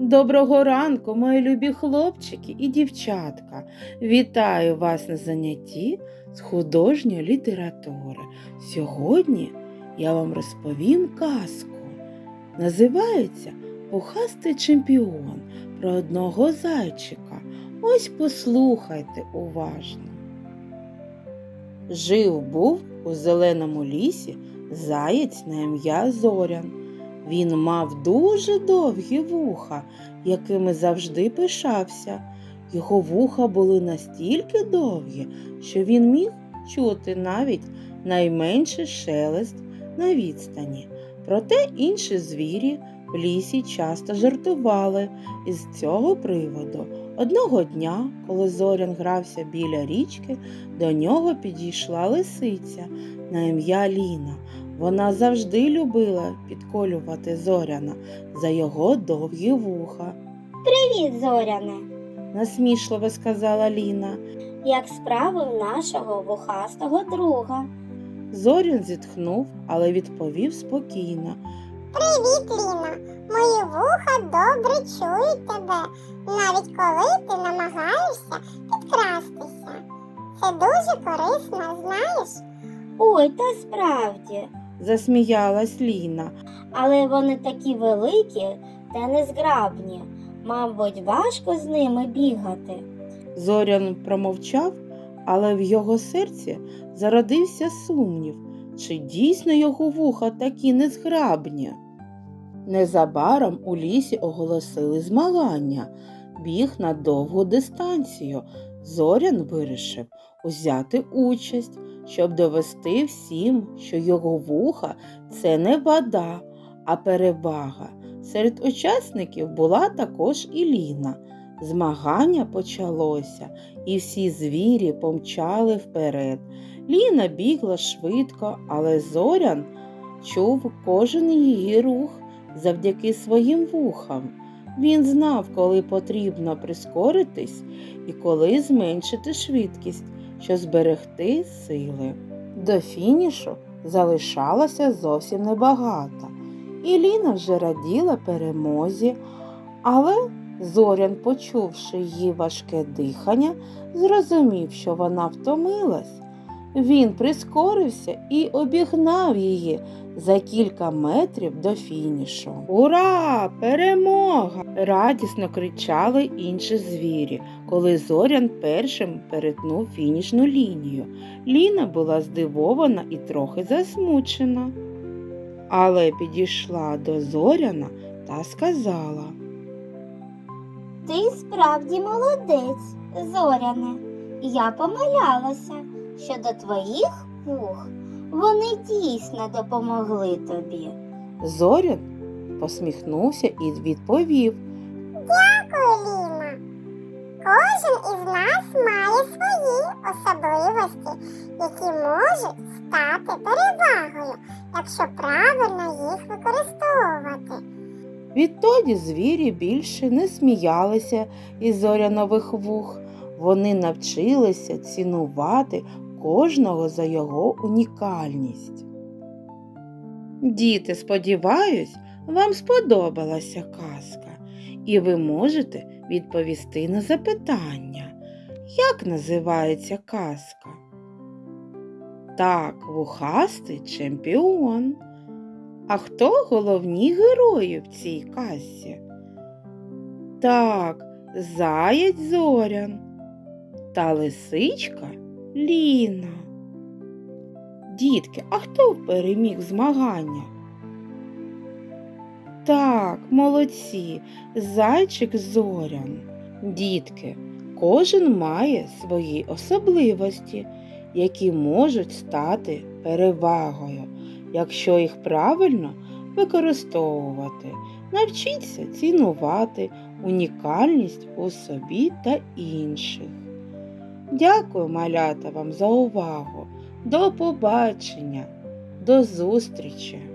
Доброго ранку, мої любі хлопчики і дівчатка. Вітаю вас на занятті з художньої літератури. Сьогодні я вам розповім казку. Називається Пухастий чемпіон про одного зайчика. Ось послухайте уважно. Жив був у зеленому лісі заєць на ім'я Зорян. Він мав дуже довгі вуха, якими завжди пишався. Його вуха були настільки довгі, що він міг чути навіть найменший шелест на відстані. Проте інші звірі в лісі часто жартували із цього приводу. Одного дня, коли зорян грався біля річки, до нього підійшла лисиця на ім'я Ліна. Вона завжди любила підколювати зоряна за його довгі вуха. Привіт, Зоряне! Насмішливо сказала Ліна. Як справи в нашого вухастого друга? Зорян зітхнув, але відповів спокійно. Привіт, Ліна. Мої вуха добре чують тебе, навіть коли ти намагаєшся підкрастися. Це дуже корисно, знаєш? Ой, та справді. Засміялась Ліна. Але вони такі великі та незграбні. Мабуть, важко з ними бігати. Зорян промовчав, але в його серці зародився сумнів, чи дійсно його вуха такі незграбні. Незабаром у лісі оголосили змагання, біг на довгу дистанцію. Зорян вирішив узяти участь, щоб довести всім, що його вуха це не вода, а перевага. Серед учасників була також і Ліна. Змагання почалося, і всі звірі помчали вперед. Ліна бігла швидко, але зорян чув кожен її рух завдяки своїм вухам. Він знав, коли потрібно прискоритись і коли зменшити швидкість, щоб зберегти сили. До фінішу залишалося зовсім небагато, і Ліна вже раділа перемозі, але Зорян, почувши її важке дихання, зрозумів, що вона втомилась. Він прискорився і обігнав її за кілька метрів до фінішу. Ура! Перемога! радісно кричали інші звірі, коли Зорян першим перетнув фінішну лінію. Ліна була здивована і трохи засмучена. Але підійшла до Зоряна та сказала. Ти справді молодець, Зоряне. Я помилялася щодо твоїх вух. Вони дійсно допомогли тобі. Зорян посміхнувся і відповів. Дякую, Ліна. Кожен із нас має свої особливості, які можуть стати перевагою, якщо правильно їх використовувати. Відтоді звірі більше не сміялися із зорянових вух. Вони навчилися цінувати кожного за його унікальність. Діти, сподіваюсь, вам сподобалася казка, і ви можете відповісти на запитання, як називається казка? Так, вухастий чемпіон. А хто головні герої в цій казці? Так, заєць Зорян та лисичка Ліна. Дітки, а хто переміг в змаганнях? Так, молодці, зайчик Зорян. Дітки, кожен має свої особливості, які можуть стати перевагою якщо їх правильно використовувати. Навчіться цінувати унікальність у собі та інших. Дякую, малята, вам за увагу. До побачення, до зустрічі!